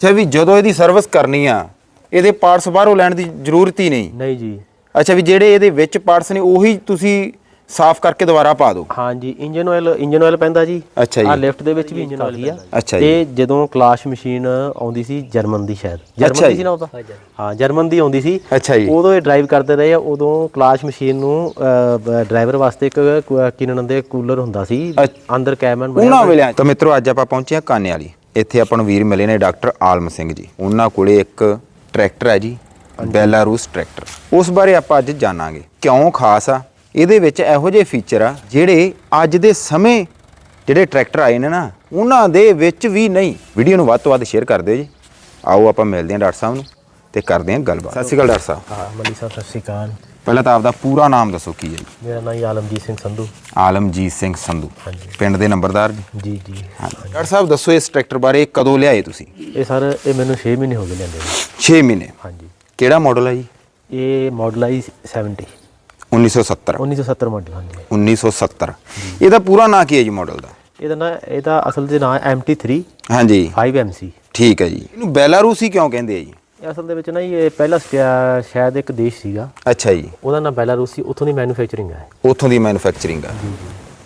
ਅੱਛਾ ਵੀ ਜਦੋਂ ਇਹਦੀ ਸਰਵਿਸ ਕਰਨੀ ਆ ਇਹਦੇ ਪਾਰਟਸ ਬਾਹਰੋਂ ਲੈਣ ਦੀ ਜ਼ਰੂਰਤ ਹੀ ਨਹੀਂ। ਨਹੀਂ ਜੀ। ਅੱਛਾ ਵੀ ਜਿਹੜੇ ਇਹਦੇ ਵਿੱਚ ਪਾਰਟਸ ਨੇ ਉਹੀ ਤੁਸੀਂ ਸਾਫ਼ ਕਰਕੇ ਦੁਬਾਰਾ ਪਾ ਦਿਓ। ਹਾਂਜੀ ਇੰਜਨ ਆਇਲ ਇੰਜਨ ਆਇਲ ਪੈਂਦਾ ਜੀ। ਅੱਛਾ ਜੀ। ਆ ਲਿਫਟ ਦੇ ਵਿੱਚ ਵੀ ਇੰਜਨ ਆਇਲ ਆ ਅੱਛਾ ਜੀ। ਤੇ ਜਦੋਂ ਕਲਾਸ਼ ਮਸ਼ੀਨ ਆਉਂਦੀ ਸੀ ਜਰਮਨ ਦੀ ਸ਼ਾਇਦ। ਜਰਮਨ ਦੀ। ਸੀ ਨਾ ਉਹ ਤਾਂ? ਹਾਂ ਜਰਮਨ ਦੀ ਆਉਂਦੀ ਸੀ। ਅੱਛਾ ਜੀ। ਉਦੋਂ ਇਹ ਡਰਾਈਵ ਕਰਦੇ ਰਹੇ ਆ ਉਦੋਂ ਕਲਾਸ਼ ਮਸ਼ੀਨ ਨੂੰ ਡਰਾਈਵਰ ਵਾਸਤੇ ਇੱਕ ਕ- ਕੀ ਨਾਮ ਦੇ ਕੂਲਰ ਹੁੰਦਾ ਸੀ। ਅੰਦਰ ਕੈਬਨ ਉਹਨਾਂ ਵੇਲੇ ਤਾਂ ਮਿੱਤਰੋ ਅੱਜ ਆਪਾਂ ਪਹੁੰਚੇ ਹਾਂ ਕਾਨੇ ਵਾਲੀ। ਇੱਥੇ ਆਪਾਂ ਨੂੰ ਵੀਰ ਮਿਲੇ ਨੇ ਡਾਕਟਰ ਆਲਮ ਸਿੰਘ ਜੀ। ਉਹਨਾਂ ਕੋਲੇ ਇੱਕ ਟਰੈਕਟਰ ਹੈ ਜੀ ਬੈਲਾਰੂਸ ਟਰੈਕਟਰ। ਉਸ ਬਾਰੇ ਆਪਾਂ ਅੱਜ ਜਾਣਾਂਗੇ। ਕਿਉਂ ਖਾਸ ਆ? ਇਹਦੇ ਵਿੱਚ ਇਹੋ ਜਿਹੇ ਫੀਚਰ ਆ ਜਿਹੜੇ ਅੱਜ ਦੇ ਸਮੇਂ ਜਿਹੜੇ ਟਰੈਕਟਰ ਆਏ ਨੇ ਨਾ ਉਹਨਾਂ ਦੇ ਵਿੱਚ ਵੀ ਨਹੀਂ। ਵੀਡੀਓ ਨੂੰ ਵੱਧ ਤੋਂ ਵੱਧ ਸ਼ੇਅਰ ਕਰ ਦਿਓ ਜੀ। ਆਓ ਆਪਾਂ ਮਿਲਦੇ ਹਾਂ ਡਾਕਟਰ ਸਾਹਿਬ ਨੂੰ ਤੇ ਕਰਦੇ ਹਾਂ ਗੱਲਬਾਤ। ਸਤਿ ਸ਼੍ਰੀ ਅਕਾਲ। ਡਾਕਟਰ ਸਾਹਿਬ। ਹਾਂ ਮਲੀ ਸਾਹਿਬ ਸਤਿ ਸ਼੍ਰੀ ਅਕਾਲ। ਪਹਿਲਾਂ ਤਾਂ ਆਪਦਾ ਪੂਰਾ ਨਾਮ ਦੱਸੋ ਕੀ ਹੈ ਜੀ? ਮੇਰਾ ਨਾਮ ਆਲਮਜੀਤ ਸਿੰਘ ਸੰਧੂ। ਆਲਮਜੀਤ ਸਿੰਘ ਸੰਧੂ। ਹਾਂਜੀ। ਪਿੰਡ ਦੇ ਨੰਬਰਦਾਰ ਜੀ? ਜੀ ਜੀ। ਡਾਕਟਰ ਸਾਹਿਬ ਦੱਸੋ ਇਸ ਟਰੈਕਟਰ ਬਾਰੇ ਕਦੋਂ ਲਿਆਏ ਤੁਸੀਂ? ਇਹ ਸਰ ਇਹ ਮੈਨੂੰ 6 ਮਹੀਨੇ ਹੋ ਗਏ ਲੈਂਦੇ ਨੂੰ। 6 ਮਹੀਨੇ? ਹਾਂਜੀ। ਕਿਹੜਾ ਮਾਡਲ ਹੈ ਜੀ? ਇਹ ਮਾਡਲ ਆਈ 70 1970 1970 ਮਾਡਲ ਹਾਂਜੀ। 1970 ਇਹਦਾ ਪੂਰਾ ਨਾਂ ਕੀ ਹੈ ਜੀ ਮਾਡਲ ਦਾ? ਇਹਦਾ ਨਾ ਇਹਦਾ ਅਸਲ ਦੇ ਨਾਮ ਹੈ MT3 ਹਾਂਜੀ। 5MC ਠੀਕ ਹੈ ਜੀ। ਇਹਨੂੰ ਬੈਲਾਰੂਸੀ ਕਿਉਂ ਕਹਿੰਦੇ ਆ ਜੀ? ਇਹ ਅਸਲ ਦੇ ਵਿੱਚ ਨਾ ਇਹ ਪਹਿਲਾ ਸਟਿਆ- ਸ਼ਾਇਦ ਇੱਕ ਦੇਸ਼ ਸੀਗਾ। ਅੱਛਾ ਜੀ। ਉਹਦਾ ਨਾਮ ਬੈਲਾਰੂਸ ਉੱਥੋਂ ਦੀ ਮੈਨੂਫੈਕਚਰਿੰਗ ਹੈ। ਉਥੋਂ ਦੀ ਮੈਨੂਫੈਕਚਰਿੰਗ ਆ।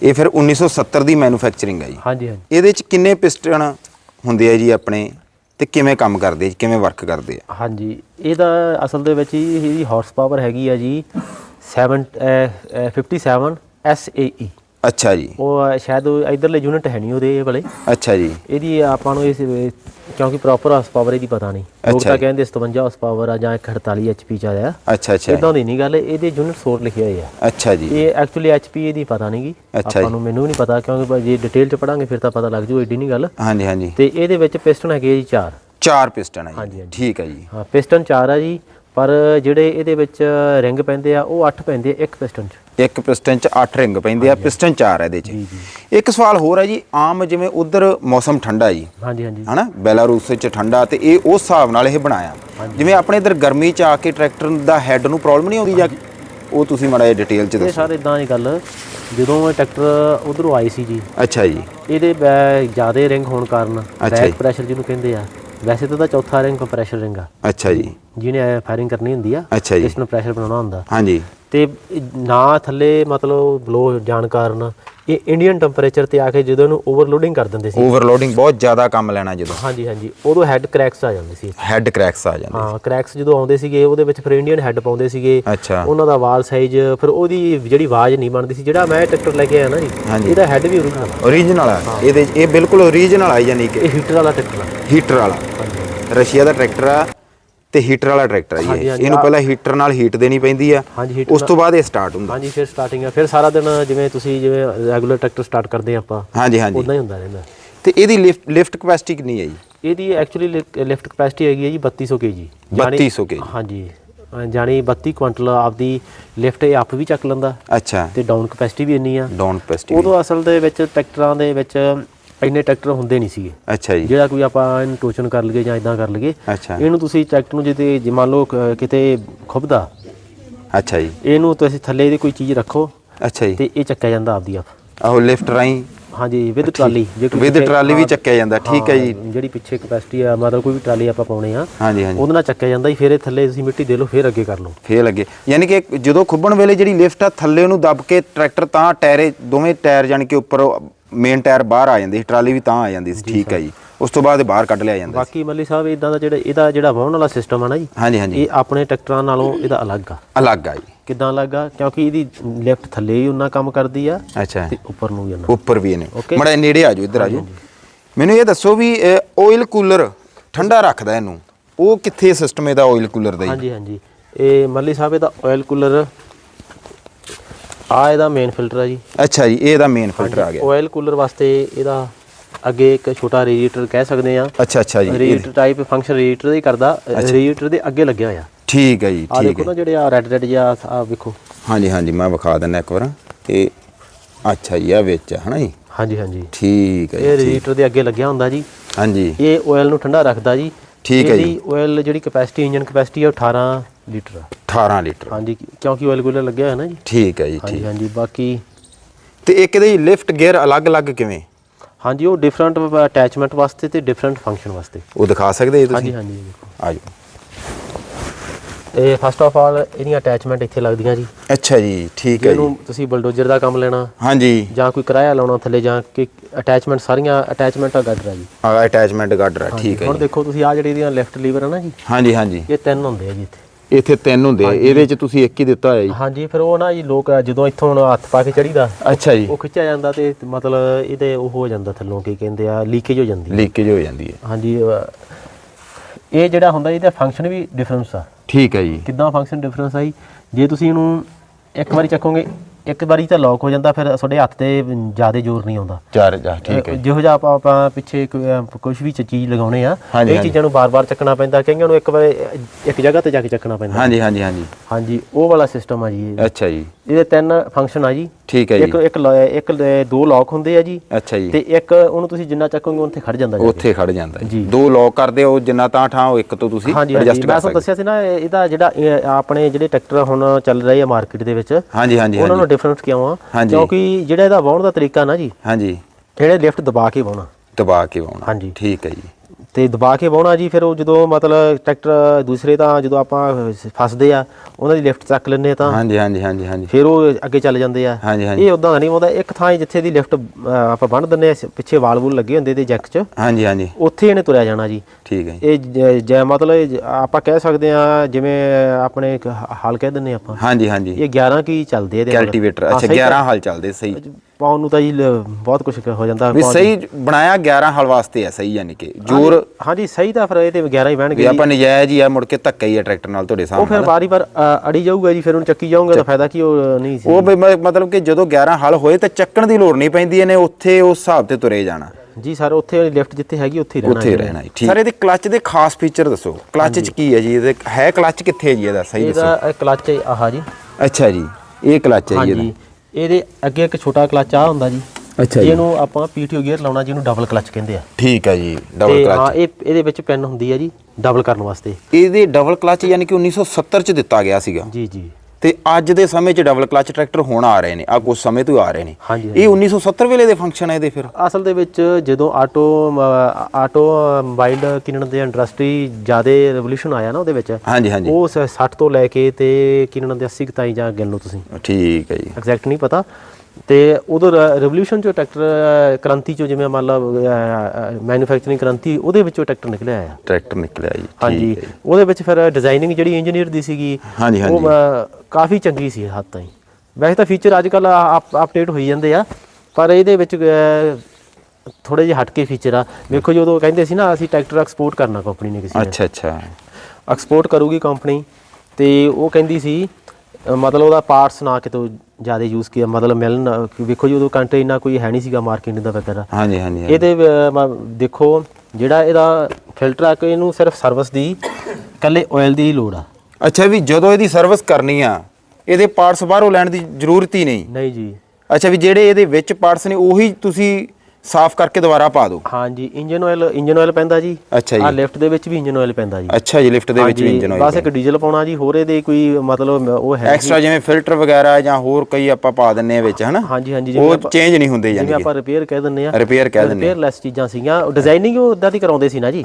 ਇਹ ਫਿਰ 1970 ਦੀ ਮੈਨੂਫੈਕਚਰਿੰਗ ਹੈ ਜੀ। ਹਾਂਜੀ ਹਾਂਜੀ। ਇਹਦੇ ਚ ਕਿੰਨੇ ਪਿਸਟਨ ਹੁੰਦੇ ਆ ਜੀ ਆਪਣੇ ਤੇ ਕਿਵੇਂ ਕੰਮ ਕਰਦੇ ਆ ਜੀ ਕਿਵੇਂ ਵਰਕ ਕਰਦੇ ਆ? ਹਾਂਜੀ ਇਹਦਾ ਅਸਲ ਦੇ ਵਿੱਚ ਜੀ ਇਹਦੀ ਹਾਰਸ ਪਾਵਰ ਹੈਗੀ ਆ ਜੀ 7 ਅਹ, ਅਹ, 57 SAE ਅੱਛਾ ਜੀ। ਉਹ ਸ਼ਾਇਦ ਉਹ ਇਧਰਲੇ ਯੂਨਿਟ ਹੈ ਨਹੀਂ ਉਹਦੇ ਵਾਲੇ। ਅੱਛਾ ਜੀ। ਇਹਦੀ ਆਪਾਂ ਨੂੰ ਇਸ ਕਿਉਂਕਿ ਪ੍ਰੋਪਰ ਹਾਰਸ ਪਾਵਰ ਇਹਦੀ ਪਤਾ ਨਹੀਂ। ਲੋਕ ਤਾਂ। ਕਹਿੰਦੇ 57 ਹਾਰਸ ਪਾਵਰ ਆ ਜਾਂ 48 HP ਚ ਆਇਆ ਅੱਛਾ ਅੱਛਾ। ਇਦਾਂ ਦੀ ਨਹੀਂ ਗੱਲ ਇਹਦੇ ਯੂਨਿਟ ਸੋਰ ਲਿਖਿਆ ਹੋਇਆ ਅੱਛਾ ਜੀ। ਇਹ ਐਕਚੁਅਲੀ ਐਚਪੀ ਇਹਦੀ ਪਤਾ ਨਹੀਂਗੀ ਅੱਛਾ ਆਪਾਂ ਨੂੰ ਮੈਨੂੰ ਵੀ ਨਹੀਂ ਪਤਾ ਕਿਉਂਕਿ ਜੇ ਡਿਟੇਲ ਚ ਪੜਾਂਗੇ ਫਿਰ ਤਾਂ ਪਤਾ ਲੱਗ ਜੂ ਏਡੀ ਨਹੀਂ ਗੱਲ। ਹਾਂਜੀ ਹਾਂਜੀ। ਤੇ ਇਹਦੇ ਵਿੱਚ ਪਿਸਟਨ ਹੈਗੇ ਆ ਜੀ ਚਾਰ। ਚਾਰ ਪਿਸਟਨ ਆ ਹਾਂਜੀ, ਜੀ। ਠੀਕ ਹੈ ਜੀ। ਹਾਂ ਪਿਸਟਨ ਚਾਰ ਆ ਜੀ ਪਰ ਜਿਹੜੇ ਇਹਦੇ ਵਿੱਚ ਰਿੰਗ ਪੈਂਦੇ ਆ ਉਹ 8 ਪੈਂਦੇ ਆ ਇੱਕ ਪਿਸਟਨ ਚ। ਇੱਕ ਪਿਸਟਨ ਚ 8 ਰਿੰਗ ਪੈਂਦੇ ਆ ਪਿਸਟਨ 4 ਇਹਦੇ ਚ। ਇੱਕ ਸਵਾਲ ਹੋਰ ਹੈ ਜੀ ਆਮ ਜਿਵੇਂ ਉਧਰ ਮੌਸਮ ਠੰਡਾ ਜੀ ਹਾਂਜੀ ਹਾਂਜੀ। ਹਨਾ? ਬੈਲਾਰੂਸ ਵਿੱਚ ਠੰਡਾ ਤੇ ਇਹ ਉਸ ਹਿਸਾਬ ਨਾਲ ਇਹ ਬਣਾਇਆ। ਜਿਵੇਂ ਆਪਣੇ ਇਧਰ ਗਰਮੀ ਚ ਆ ਕੇ ਟਰੈਕਟਰ ਦਾ ਹੈੱਡ ਨੂੰ ਪ੍ਰੋਬਲਮ ਨਹੀਂ ਆਉਂਦੀ ਜਾਂ ਉਹ ਤੁਸੀਂ ਮਾੜਾ ਜਿਹਾ ਡਿਟੇਲ ਚ ਇਹ ਦੱਸੋ। ਸਰ ਇਦਾਂ ਦੀ ਗੱਲ ਜਦੋਂ ਇਹ ਟਰੈਕਟਰ ਉਧਰੋਂ ਆਈ ਸੀ ਜੀ ਅੱਛਾ ਜੀ। ਇਹਦੇ ਜ਼ਿਆਦਾ ਰਿੰਗ ਹੋਣ ਕਾਰਨ। ਬੈਕ ਪ੍ਰੈਸ਼ਰ ਜਿਹਨੂੰ ਕਹਿੰਦੇ ਆ ਵੈਸੇ ਤਾਂ ਇਹਦਾ ਚੌਥਾ ਰਿੰਗ ਕੰਪਰੈਸ਼ਰ ਰਿੰਗ ਆ। ਅੱਛਾ ਜੀ। ਜਿਹਨੇ ਫਾਇਰਿੰਗ ਕਰਨੀ ਹੁੰਦੀ ਆ ਇਸ ਨੂੰ ਪ੍ਰੈਸ਼ਰ ਬਣਾਉਣਾ ਹੁੰਦਾ। ਹਾਂਜੀ। ਤੇ ਨਾ ਥੱਲੇ ਮਤਲਬ ਬਲੋ ਜਾਣ ਕਾਰਨ ਇਹ ਇੰਡੀਅਨ ਟੈਂਪਰੇਚਰ ਤੇ ਆ ਕੇ ਜਦੋਂ ਇਹਨੂੰ ਓਵਰਲੋਡਿੰਗ ਕਰ ਦਿੰਦੇ ਸੀ। ਓਵਰਲੋਡਿੰਗ ਬਹੁਤ ਜ਼ਿਆਦਾ ਕੰਮ ਲੈਣਾ ਜਦੋਂ। ਹਾਂਜੀ ਹਾਂਜੀ। ਉਦੋਂ ਹੈਡ ਕ੍ਰੈਕਸ ਆ ਜਾਂਦੇ ਸੀ। ਹੈੱਡ ਕ੍ਰੈਕਸ ਆ ਜਾਂਦੇ ਹਾਂ ਕ੍ਰੈਕਸ ਜਦੋਂ ਆਉਂਦੇ ਸੀਗੇ ਉਹਦੇ ਵਿੱਚ ਫਿਰ ਇੰਡੀਅਨ ਹੈਡ ਪਾਉਂਦੇ ਸੀਗੇ। ਅੱਛਾ। ਉਹਨਾਂ ਦਾ ਵਾਲ ਸਾਈਜ਼ ਫਿਰ ਉਹਦੀ ਜਿਹੜੀ ਆਵਾਜ਼ ਨਹੀਂ ਬਣਦੀ ਸੀ ਜਿਹੜਾ ਮੈਂ ਟਰੈਕਟਰ ਲੈ ਕੇ ਆਇਆ ਨਾ ਜੀ। ਇਹਦਾ ਹੈਡ ਵੀ ਓਰੀਜਨਲ ਆ। ਓਰੀਜਨਲ ਆ। ਇਹਦੇ ਇਹ ਬਿਲਕੁਲ ਓਰੀਜਨਲ ਆ ਯਾਨੀ ਕਿ। ਇਹ ਹੀਟਰ ਵਾਲਾ ਟਰੈਕਟਰ ਆ। ਹੀਟਰ ਵਾਲਾ। ਰਸ਼ੀਆ ਦਾ ਟਰੈਕਟਰ ਆ। ਤੇ ਹੀਟਰ ਵਾਲਾ ਟਰੈਕਟਰ ਆ ਜੀ ਇਹਨੂੰ ਪਹਿਲਾਂ ਹੀਟਰ ਨਾਲ ਹੀਟ ਦੇਣੀ ਪੈਂਦੀ ਆ। ਉਸ ਤੋਂ ਬਾਅਦ ਇਹ ਸਟਾਰਟ ਹੁੰਦਾ। ਹਾਂਜੀ ਫਿਰ ਸਟਾਰਟਿੰਗ ਆ। ਫਿਰ ਸਾਰਾ ਦਿਨ ਜਿਵੇਂ ਤੁਸੀਂ ਜਿਵੇਂ ਰੈਗੂਲਰ ਟਰੈਕਟਰ ਸਟਾਰਟ ਕਰਦੇ ਆਪਾਂ ਹਾਂਜੀ ਹਾਂਜੀ। ਉਦਾਂ ਹੀ ਹੁੰਦਾ ਰਹਿੰਦਾ। ਤੇ ਇਹਦੀ ਲਿਫਟ ਲਿਫਟ ਕਪੈਸਿਟੀ ਕਿੰਨੀ ਹੈ ਜੀ? ਇਹਦੀ ਐਕਚੁਅਲੀ ਲਿਫਟ ਕਪੈਸਿਟੀ ਹੈਗੀ ਹੈ ਜੀ 3200 ਕੇਜੀ 3200 kg ਹਾਂਜੀ। ਜਾਣੀ 32 ਕੁਇੰਟਲ ਆਪਦੀ ਲਿਫਟ ਇਹ ਆਪ ਵੀ ਚੱਕ ਲੈਂਦਾ। ਅੱਛਾ। ਤੇ ਡਾਊਨ ਕਪੈਸਿਟੀ ਵੀ ਇੰਨੀ ਆ। ਡਾਊਨ ਕਪੈਸਿਟੀ ਉਦੋਂ ਅਸਲ ਦੇ ਵਿੱਚ ਟਰੈਕਟਰਾਂ ਦੇ ਵਿੱਚ ਇੰਨੇ ਟਰੈਕਟਰ ਹੁੰਦੇ ਨਹੀਂ ਸੀਗੇ। ਅੱਛਾ ਜੀ। ਜਿਹੜਾ ਕੋਈ ਆਪਾਂ ਇਹਨੂੰ ਟੋਚਨ ਕਰ ਲਈਏ ਜਾਂ ਇਦਾਂ ਕਰ ਲਈਏ ਇਹਨੂੰ ਤੁਸੀਂ ਟਰੈਕਟਰ ਨੂੰ ਜਿੱਤੇ ਜੇ ਮੰਨ ਲਓ ਕਿਤੇ ਖੁੱਬਦਾ ਅੱਛਾ ਜੀ। ਇਹਨੂੰ ਤੁਸੀਂ ਥੱਲੇ ਦੀ ਕੋਈ ਚੀਜ਼ ਰੱਖੋ। ਅੱਛਾ ਜੀ। ਤੇ ਇਹ ਚੱਕਿਆ ਜਾਂਦਾ ਆਪਦੀ ਆਪ। ਆਹੋ ਲਿਫਟ ਰਾਈ ਹਾਂਜੀ ਵਿਦ ਟਰਾਲੀ। ਜੇ ਵਿਦ ਟਰਾਲੀ ਵੀ ਚੱਕਿਆ ਜਾਂਦਾ ਠੀਕ ਹੈ ਜੀ। ਜਿਹੜੀ ਪਿੱਛੇ ਕਪੈਸਿਟੀ ਆ ਮਤਲਬ ਕੋਈ ਵੀ ਟਰਾਲੀ ਆਪਾਂ ਪਾਉਣੇ ਆ ਹਾਂਜੀ ਹਾਂਜੀ। ਉਹਦੇ ਨਾਲ ਚੱਕਿਆ ਜਾਂਦਾ ਹੀ ਫਿਰ ਇਹ ਥੱਲੇ ਤੁਸੀਂ ਮਿੱਟੀ ਦੇ ਲਓ ਫਿਰ ਅੱਗੇ ਕਰ ਲਓ। ਫੇਰ ਲੱਗੇ ਯਾਨੀ ਕਿ ਜਦੋਂ ਖੁੱਬਣ ਵੇਲੇ ਜਿਹੜੀ ਲਿਫਟ ਆ ਥੱਲੇ ਨੂੰ ਦੱਬ ਕੇ ਟਰੈਕਟਰ ਤਾਂ ਟਾਇਰੇ ਦੋਵੇਂ ਟਾਇਰ ਜਾਨੀ ਕਿ ਉੱਪਰ ਮੇਨ ਟਾਇਰ ਬਾਹਰ ਆ ਜਾਂਦੇ ਸੀ ਟਰਾਲੀ ਵੀ ਤਾਂ ਆ ਜਾਂਦੀ ਸੀ ਠੀਕ ਹੈ ਜੀ। ਉਸ ਤੋਂ ਬਾਅਦ ਬਾਹਰ ਕੱਢ ਲਿਆ ਜਾਂਦਾ ਬਾਕੀ ਮੱਲੀ ਸਾਹਿਬ ਇਦਾਂ ਦਾ ਜਿਹੜਾ ਇਹਦਾ ਜਿਹੜਾ ਵਾਹਣ ਵਾਲਾ ਸਿਸਟਮ ਆ ਨਾ ਜੀ ਹਾਂਜੀ ਹਾਂਜੀ। ਇਹ ਆਪਣੇ ਟਰੈਕਟਰਾਂ ਨਾਲੋਂ ਇਹਦਾ ਅਲੱਗ ਆ। ਅਲੱਗ ਆ ਜੀ। ਕਿਦਾਂ ਅਲੱਗ ਆ? ਕਿਉਂਕਿ ਇਹਦੀ ਲੈਫਟ ਥੱਲੇ ਹੀ ਉਹਨਾਂ ਕੰਮ ਕਰਦੀ ਆ ਅੱਛਾ। ਤੇ ਉੱਪਰ ਨੂੰ ਉਹਨਾਂ ਉੱਪਰ ਵੀ ਇਹਨੇ. ਮੜਾ ਨੇੜੇ ਆ ਜਾਓ ਇੱਧਰ ਆ ਜਾਓ। ਮੈਨੂੰ ਇਹ ਦੱਸੋ ਵੀ ਆਇਲ ਕੂਲਰ ਠੰਡਾ ਰੱਖਦਾ ਇਹਨੂੰ। ਉਹ ਕਿੱਥੇ ਸਿਸਟਮ ਇਹਦਾ ਆਇਲ ਕੂਲਰ ਦਾ ਜੀ? ਹਾਂਜੀ ਹਾਂਜੀ। ਇਹ ਮੱਲੀ ਸਾਹਿਬ ਇਹਦਾ ਆਇਲ ਕੂਲਰ ਆ ਇਹਦਾ ਮੇਨ ਫਿਲਟਰ ਆ ਜੀ। ਅੱਛਾ ਜੀ ਇਹ ਇਹਦਾ ਮੇਨ ਫਿਲਟਰ ਆ ਗਿਆ। ਆਇਲ ਕੂਲਰ ਵਾਸਤੇ ਇਹਦਾ ਅੱਗੇ ਇੱਕ ਛੋਟਾ ਰੇਡੀਏਟਰ ਕਹਿ ਸਕਦੇ ਆ ਅੱਛਾ ਅੱਛਾ ਜੀ ਰੇਡੀਏਟਰ ਟਾਈਪ ਫੰਕਸ਼ਨ ਰੇਡੀਏਟਰ ਦਾ ਹੀ ਕਰਦਾ ਰੇਡੀਏਟਰ ਦੇ ਅੱਗੇ ਲੱਗਿਆ ਹੋਇਆ। ਠੀਕ ਹੈ ਜੀ ਆ ਠੀਕ ਦੇਖੋ ਹੈ। ਨਾ ਜਿਹੜੇ ਆ ਰੈੱਡ ਰੈੱਡ ਜਿਹਾ ਆ ਵੇਖੋ। ਹਾਂਜੀ ਹਾਂਜੀ ਮੈਂ ਵਿਖਾ ਦਿੰਦਾ ਇੱਕ ਵਾਰ। ਇਹ ਅੱਛਾ ਜੀ ਆ ਵਿੱਚ ਆ, ਹਨਾ ਜੀ? ਹਾਂਜੀ ਹਾਂਜੀ। ਠੀਕ ਹੈ ਇਹ। ਰੇਡੀਏਟਰ ਦੇ ਅੱਗੇ ਲੱਗਿਆ ਹੁੰਦਾ ਜੀ। ਹਾਂਜੀ। ਇਹ ਆਇਲ ਨੂੰ ਠੰਡਾ ਰੱਖਦਾ ਜੀ। ਠੀਕ ਹੈ ਜੀ। ਇਹਦੀ ਆਇਲ ਜਿਹੜੀ ਕਪੈਸਿਟੀ ਇੰਜਨ ਕਪੈਸਿਟੀ ਆ ਉਹ 18 ਲੀਟਰ। ਆ 18 ਲੀਟਰ। ਹਾਂਜੀ ਕਿਉਂਕਿ ਆਇਲ ਕੂਲਰ ਲੱਗਿਆ ਹੋਇਆ ਨਾ ਜੀ? ਠੀਕ ਹੈ ਜੀ ਠੀਕ। ਹਾਂਜੀ ਹਾਂਜੀ ਬਾਕੀ ਤੇ ਇੱਕ ਇਹਦੇ ਲਿਫਟ ਗੇਅਰ ਅਲੱਗ-ਅਲੱਗ ਕਿਵੇਂ? ਹਾਂਜੀ ਉਹ ਡਿਫਰੈਂਟ ਅਟੈਚਮੈਂਟ ਵਾਸਤੇ ਤੇ ਡਿਫਰੈਂਟ ਫੰਕਸ਼ਨ ਵਾਸਤੇ। ਉਹ ਦਿਖਾ ਸਕਦੇ ਜੀ ਹਾਂਜੀ ਤੁਸੀਂ? ਹਾਂਜੀ ਦੇਖੋ ਆ ਜਾਓ ਇਹ ਫਸਟ ਆਫ ਆਲ ਇਹਦੀਆਂ ਅਟੈਚਮੈਂਟ ਇੱਥੇ ਲੱਗਦੀਆਂ ਜੀ। ਅੱਛਾ ਜੀ ਠੀਕ ਹੈ ਜੀ। ਇਹਨੂੰ ਤੁਸੀਂ ਬਲਡੋਜ਼ਰ ਦਾ ਕੰਮ ਲੈਣਾ। ਹਾਂਜੀ। ਜਾਂ ਕੋਈ ਕਿਰਾਇਆ ਲਾਉਣਾ ਥੱਲੇ ਜਾਂ ਕਿ ਅਟੈਚਮੈਂਟ ਸਾਰੀਆਂ ਅਟੈਚਮੈਂਟ ਗੱਡ ਜੀ। ਆ ਅਟੈਚਮੈਂਟ ਗਾਡਰ ਠੀਕ ਹੈ ਹੁਣ ਜੀ। ਦੇਖੋ ਤੁਸੀਂ ਆ ਜਿਹੜੀ ਇਹਦੀਆਂ ਲੈਫਟ ਲੀਵਰ ਨਾ ਜੀ। ਹਾਂਜੀ ਹਾਂਜੀ। ਇਹ ਤਿੰਨ ਹੁੰਦੇ ਆ ਜੀ ਇੱਥੇ। ਇੱਥੇ ਤਿੰਨ ਹੁੰਦੇ ਆ। ਇਹਦੇ 'ਚ ਤੁਸੀਂ ਇੱਕ ਹੀ ਦਿੱਤਾ ਹੋਇਆ ਜੀ। ਹਾਂਜੀ ਫਿਰ ਉਹ ਨਾ ਜੀ ਲੋਕ ਜਦੋਂ ਇੱਥੋਂ ਹੁਣ ਹੱਥ ਪਾ ਕੇ ਚੜੀਦਾ ਅੱਛਾ ਜੀ। ਉਹ ਖਿੱਚਿਆ ਜਾਂਦਾ ਤੇ ਮਤਲਬ ਇਹਦੇ ਉਹ ਹੋ ਜਾਂਦਾ ਥੱਲੋਂ ਕੀ ਕਹਿੰਦੇ ਆ ਲੀਕੇਜ ਹੋ ਜਾਂਦੀ ਲੀਕੇਜ ਹੋ ਜਾਂਦੀ ਹੈ। ਹਾਂਜੀ ਇਹ ਜਿਹੜਾ ਹੁੰਦਾ ਇਹਦਾ ਫੰਕਸ਼ਨ ਵੀ ਡਿਫਰੈਂਸ ਆ। ਠੀਕ ਹੈ ਜੀ। ਕਿੱਦਾਂ ਫੰਕਸ਼ਨ ਡਿਫਰੈਂਸ ਆਈ ਜੇ ਤੁਸੀਂ ਇਹਨੂੰ ਇੱਕ ਵਾਰੀ ਚੱਕੋਗੇ ਇੱਕ ਵਾਰੀ ਤਾਂ ਲੌਕ ਹੋ ਜਾਂਦਾ ਫਿਰ ਤੁਹਾਡੇ ਹੱਥ ਤੇ ਜ਼ਿਆਦਾ ਜ਼ੋਰ ਨਹੀਂ ਆਉਂਦਾ। ਚਾਰ ਜਾ ਠੀਕ ਹੈ ਜਿਹੋ ਜਿਹਾ ਆਪਾਂ ਆਪਾਂ ਪਿੱਛੇ ਕੁਝ ਵੀ ਚੀਜ਼ ਲਗਾਉਣੇ ਆ ਇਹ। ਚੀਜ਼ਾਂ ਨੂੰ ਬਾਰ-ਬਾਰ ਚੱਕਣਾ ਪੈਂਦਾ ਕਈਆਂ ਨੂੰ ਇੱਕ ਵਾਰ ਇੱਕ ਜਗ੍ਹਾ ਤੇ ਜਾ ਕੇ ਚੱਕਣਾ ਪੈਂਦਾ। ਹਾਂਜੀ ਹਾਂਜੀ ਹਾਂਜੀ। ਹਾਂਜੀ ਉਹ ਵਾਲਾ ਸਿਸਟਮ ਆ ਜੀ। ਅੱਛਾ ਜੀ। ਇਹਦੇ ਤਿੰਨ ਫੰਕਸ਼ਨ ਆ ਜੀ। ਠੀਕ ਹੈ ਇੱਕ ਜੀ। ਇੱਕ ਇੱਕ ਲ- ਦੋ ਲੌਕ ਹੁੰਦੇ ਆ ਜੀ। ਅੱਛਾ ਜੀ। ਤੇ ਇੱਕ ਉਹਨੂੰ ਤੁਸੀਂ ਜਿੰਨਾ ਚੱਕੋਗੇ ਉੱਥੇ ਖੜ ਜਾਂਦਾ ਜੀ ਉੱਥੇ ਖੜ ਜਾਂਦਾ। ਜੀ। ਦੋ ਲੋਕ ਕਰਦੇ ਹੋ ਜਿੰਨਾ ਤਾਂ ਠਾਂ ਉਹ ਇੱਕ ਤੋਂ ਤੁਸੀਂ ਐਡਜਸਟ ਕਰ ਮੈਂ ਸਕਦੇ ਦੱਸਿਆ ਸੀ ਨਾ ਇਹ- ਇਹਦਾ ਜਿਹੜਾ ਆਪਣੇ ਜਿਹੜੇ ਟਰੈਕਟਰ ਹੁਣ ਚੱਲ ਰਹੇ ਆ ਮਾਰਕੀਟ ਦੇ ਵਿੱਚ ਹਾਂਜੀ ਹਾਂਜੀ ਉਹਨਾਂ ਨੂੰ ਹਾਂਜੀ। ਡਿਫਰੈਂਟ ਕਿਉਂ ਆ। ਕਿਉਂਕਿ ਜਿਹੜਾ ਇਹਦਾ ਵਾਹੁਣ ਦਾ ਤਰੀਕਾ ਨਾ ਜੀ ਹਾਂਜੀ। ਜਿਹੜੇ ਲਿਫਟ ਦਬਾ ਕੇ ਵਾਹੁਣਾ। ਦਬਾ ਕੇ ਪਾਉਣਾ ਹਾਂਜੀ। ਠੀਕ ਹੈ ਜੀ। ਤੇ ਦਬਾ ਕੇ ਵਾਹੁਣਾ ਜੀ ਫਿਰ ਉਹ ਜਦੋਂ ਮਤਲਬ ਟਰੈਕਟਰ ਦੂਸਰੇ ਤਾਂ ਜਦੋਂ ਆਪਾਂ ਫਸਦੇ ਆ ਉਹਨਾਂ ਦੀ ਲਿਫਟ ਚੱਕ ਲੈਂਦੇ ਆ ਤਾਂ ਹਾਂਜੀ ਹਾਂਜੀ ਹਾਂਜੀ ਹਾਂਜੀ। ਫਿਰ ਉਹ ਅੱਗੇ ਚੱਲ ਜਾਂਦੇ ਆ। ਇਹ ਉਦਾਂ ਦਾ ਨਹੀਂ ਹੁੰਦਾ ਇੱਕ ਥਾਂ ਜਿੱਥੇ ਦੀ ਲਿਫਟ ਆਪਾਂ ਬੰਨ ਦਿੰਦੇ ਆ ਪਿੱਛੇ ਵਾਲ ਵੂਲ ਲੱਗੇ ਹੁੰਦੇ ਤੇ ਜੈਕ 'ਚ ਹਾਂਜੀ ਹਾਂਜੀ। ਉੱਥੇ ਇਹਨੇ ਤੁਰਿਆ ਜਾਣਾ ਜੀ। ਠੀਕ ਹੈ ਇਹ ਜ- ਮਤਲਬ ਆਪਾਂ ਕਹਿ ਸਕਦੇ ਆ ਜਿਵੇਂ ਆਪਣੇ ਹਲ ਕਹਿ ਦਿੰਦੇ ਆਪਾਂ। ਹਾਂਜੀ ਹਾਂਜੀ। ਇਹ 11 ਕੀ ਚੱਲਦੇ ਇਹਦੇ। ਕਲਟੀਵੇਟਰ ਅੱਛਾ ਸਹੀ 11 ਹਲ ਚੱਲਦੇ ਸਹੀ। ਪਾਉਣ ਨੂੰ ਤਾਂ ਜੀ ਲ- ਬਹੁਤ ਕੁਝ ਹੋ ਜਾਂਦਾ ਵੀ ਪਾਉਣ- ਸਹੀ ਬਣਾਇਆ 11 ਹਲ ਵਾਸਤੇ ਹੈ ਸਹੀ ਯਾਨੀ ਕਿ ਜੋਰ ਹਾਂਜੀ ਸਹੀ ਤਾਂ ਫਿਰ ਇਹ ਤੇ 11 ਹੀ ਵੀ ਬਹਿਣਗੇ ਜੀ। ਆਪਾਂ ਨਜਾਇਜ਼ ਹੀ ਆ ਮੁੜ ਕੇ ਧੱਕਾ ਹੀ ਆ ਟਰੈਕਟਰ ਨਾਲ ਤੁਹਾਡੇ ਉਹ ਸਾਹਮਣੇ ਫਿਰ ਵਾਰੀ ਵਾਰ ਅ, ਅੜੀ ਜਾਊਗਾ ਜੀ ਫਿਰ ਉਹਨੂੰ ਚੱਕੀ ਜਾਊਗਾ ਤਾਂ ਫਾਇਦਾ ਕੀ ਉਹ ਨਹੀਂ ਸੀ। ਉਹ ਵੀ ਮ- ਮਤਲਬ ਕਿ ਜਦੋਂ 11 ਹਲ ਹੋਏ ਤਾਂ ਚੱਕਣ ਦੀ ਲੋੜ ਨਹੀਂ ਪੈਂਦੀ ਇਹਨੇ ਉੱਥੇ ਉਸ ਹਿਸਾਬ ਤੇ ਤੁਰੇ ਜਾਣਾ। ਜੀ ਸਰ ਉੱਥੇ ਵਾਲੀ ਲਿਫਟ ਜਿੱਥੇ ਹੈਗੀ ਉੱਥੇ ਹੀ ਰਹਿਣਾ ਉੱਥੇ ਜੀ। ਰਹਿਣਾ ਜੀ ਠੀਕ। ਸਰ ਇਹਦੇ ਕਲੱਚ ਦੇ ਖਾਸ ਫੀਚਰ ਦੱਸੋ। ਕਲੱਚ 'ਚ ਕੀ ਹੈ ਜੀ? ਇਹਦੇ ਹੈ ਕਲੱਚ ਕਿੱਥੇ ਹੈ ਜੀ ਇਹਦਾ? ਸਹੀ ਦੱਸੋ। ਇਹਦਾ ਕਲਚ ਆਹ ਜੀ। ਅੱਛਾ ਜੀ। ਇਹ ਕਲੱਚ ਹੈ ਜੀ ਇਹਦਾ। ਹਾਂਜੀ ਇਹਦੇ ਅੱਗੇ ਇੱਕ ਛੋਟਾ ਕਲਚ ਆ ਹੁੰਦਾ ਜੀ। ਅੱਛਾ ਜਿਹਨੂੰ ਆਪਾਂ ਪੀਟੀਓ ਗੀਅਰ ਲਾਉਣਾ ਜਿਹਨੂੰ ਡਬਲ ਕਲਚ ਕਹਿੰਦੇ ਆ। ਠੀਕ ਹੈ ਜੀ ਡਬਲ ਤੇ ਕਲੱਚ ਹਾਂ ਇਹ ਇਹਦੇ ਵਿੱਚ ਪੈਨ ਹੁੰਦੀ ਆ ਜੀ ਡਬਲ ਕਰਨ ਵਾਸਤੇ। ਇਹਦੇ ਡਬਲ ਕਲੱਚ ਯਾਨੀ ਕਿ 1970 ਚ ਦਿੱਤਾ ਗਿਆ ਸੀਗਾ। ਜੀ ਜੀ। ਤੇ ਅੱਜ ਦੇ ਸਮੇਂ 'ਚ ਡਬਲ ਕਲੱਚ ਟਰੈਕਟਰ ਹੁਣ ਆ ਰਹੇ ਨੇ ਆ ਕੁਝ ਸਮੇਂ ਤੋਂ ਆ ਰਹੇ ਨੇ। ਇਹ 1970 ਵੇਲੇ ਦੇ ਫੰਕਸ਼ਨ ਹੈ ਇਹਦੇ ਫਿਰ। ਅਸਲ ਦੇ ਵਿੱਚ ਜਦੋਂ ਆਟੋ ਆਟੋ ਮੋਬਾਈਲ ਕਿਨਣ ਦੇ ਇੰਡਸਟਰੀ ਜ਼ਿਆਦਾ ਰੈਵੋਲੂਸ਼ਨ ਆਇਆ ਨਾ ਉਹਦੇ ਵਿੱਚ ਹਾਂਜੀ ਹਾਂਜੀ। ਉਹ ਸ- 60 ਤੋਂ ਲੈ ਕੇ ਤੇ ਕਿਨਣ ਦੇ 80 ਕੁ ਤਾਈਂ ਜਾਂ ਗਿਣ ਲਓ ਤੁਸੀਂ। ਠੀਕ ਹੈ ਜੀ। ਐਗਜ਼ੈਕਟ ਨਹੀਂ ਪਤਾ। ਤੇ ਉਦੋਂ ਰੈਵੋਲੂਸ਼ਨ ਚੋਂ ਟਰੈਕਟਰ ਕ੍ਰਾਂਤੀ ਚੋਂ ਜਿਵੇਂ ਮੰਨ ਲਓ ਮੈਨੂਫੈਕਚਰਿੰਗ ਕ੍ਰਾਂਤੀ ਉਹਦੇ ਵਿੱਚੋਂ ਟਰੈਕਟਰ ਨਿਕਲਿਆ ਆ। ਟਰੈਕਟਰ ਨਿਕਲਿਆ ਜੀ ਹਾਂਜੀ। ਉਹਦੇ ਵਿੱਚ ਫਿਰ ਡਿਜ਼ਾਈਨਿੰਗ ਜਿਹੜੀ ਇੰਜੀਨੀਅਰ ਦੀ ਸੀਗੀ ਹਾਂਜੀ, ਹਾਂਜੀ। ਉਹ ਕਾਫੀ ਚੰਗੀ ਸੀ ਹੱਦ ਤਾਈਂ। ਵੈਸੇ ਤਾਂ ਫੀਚਰ ਅੱਜ ਕੱਲ ਅਪਡੇਟ ਹੋਈ ਜਾਂਦੇ ਆ ਪਰ ਇਹਦੇ ਵਿੱਚ ਥੋੜੇ ਜਿਹੇ ਹਟ ਕੇ ਫੀਚਰ ਆ। ਵੇਖੋ ਜਦੋਂ ਕਹਿੰਦੇ ਸੀ ਨਾ ਅਸੀਂ ਟਰੈਕਟਰ ਐਕਸਪੋਰਟ ਕਰਨਾ ਕੰਪਨੀ ਨੇ ਕਿਸੇ ਅੱਛਾ ਅੱਛਾ। ਐਕਸਪੋਰਟ ਕਰੂਗੀ ਕੰਪਨੀ ਤੇ ਉਹ ਕਹਿੰਦੀ ਸੀ ਮਤਲਬ ਉਹਦਾ ਪਾਰਟਸ ਨਾ ਕਿਤੋਂ ਜ਼ਿਆਦਾ ਯੂਜ਼ ਕੀਤਾ ਮਤਲਬ ਮਿਲਣ ਵੇਖੋ ਜੀ ਉਦੋਂ ਕੰਟਰੀ ਇੰਨਾ ਕੋਈ ਹੈ ਨਹੀਂ ਸੀਗਾ ਮਾਰਕੀਟ ਦਾ ਵਗੈਰਾ। ਹਾਂਜੀ ਹਾਂਜੀ। ਇਹਦੇ ਦੇਖੋ ਜਿਹੜਾ ਇਹਦਾ ਫਿਲਟਰ ਆ ਕਿ ਇਹਨੂੰ ਸਿਰਫ ਸਰਵਿਸ ਦੀ ਇਕੱਲੇ ਆਇਲ ਦੀ ਹੀ ਲੋੜ ਆ। ਅੱਛਾ ਵੀ ਜਦੋਂ ਇਹਦੀ ਸਰਵਿਸ ਕਰਨੀ ਆ ਇਹਦੇ ਪਾਰਟਸ ਬਾਹਰੋਂ ਲੈਣ ਦੀ ਜ਼ਰੂਰਤ ਹੀ ਨਹੀਂ। ਨਹੀਂ ਜੀ। ਅੱਛਾ ਵੀ ਜਿਹੜੇ ਇਹਦੇ ਵਿੱਚ ਪਾਰਟਸ ਨੇ ਉਹੀ ਤੁਸੀਂ ਸਾਫ਼ ਕਰਕੇ ਦੁਬਾਰਾ ਪਾ ਦਿਓ। ਹਾਂਜੀ ਇੰਜਨ ਆਇਲ ਇੰਜਨ ਆਇਲ ਪੈਂਦਾ ਜੀ। ਅੱਛਾ ਜੀ। ਆ ਲਿਫਟ ਦੇ ਵਿੱਚ ਵੀ ਇੰਜਨ ਆਇਲ ਪੈਂਦਾ ਜੀ। ਅੱਛਾ ਜੀ ਲਿਫਟ ਦੇ ਵਿੱਚ ਵੀ ਇੰਜਨ ਬਸ ਇੱਕ ਡੀਜ਼ਲ ਪਾਉਣਾ ਜੀ ਹੋਰ ਇਹਦੇ ਕੋਈ ਮਤਲਬ ਉਹ ਹੈ ਐਕਸਟਰਾ ਜਿਵੇਂ ਫਿਲਟਰ ਵਗੈਰਾ ਜਾਂ ਹੋਰ ਕਈ ਆਪਾਂ ਪਾ ਦਿੰਨੇ ਆ ਵਿੱਚ ਹਨਾ? ਹਾਂਜੀ ਹਾਂਜੀ ਉਹ ਚੇਂਜ ਨਹੀਂ ਹੁੰਦੇ ਜਿਵੇਂ ਯਾਨੀ ਆਪਾਂ ਰਿਪੇਅਰ ਕਹਿ ਦਿੰਦੇ ਆ ਰਿਪੇਅਰ ਕਹਿ ਦਿੰਦੇ ਰਿਪੇਅਰ ਲੈਸ ਚੀਜ਼ਾਂ ਸੀਗੀਆਂ। ਡਿਜ਼ਾਈਨਿੰਗ ਉਹ ਇਦਾਂ ਦੀ ਕਰਾਉਂਦੇ ਸੀ ਨਾ ਜੀ।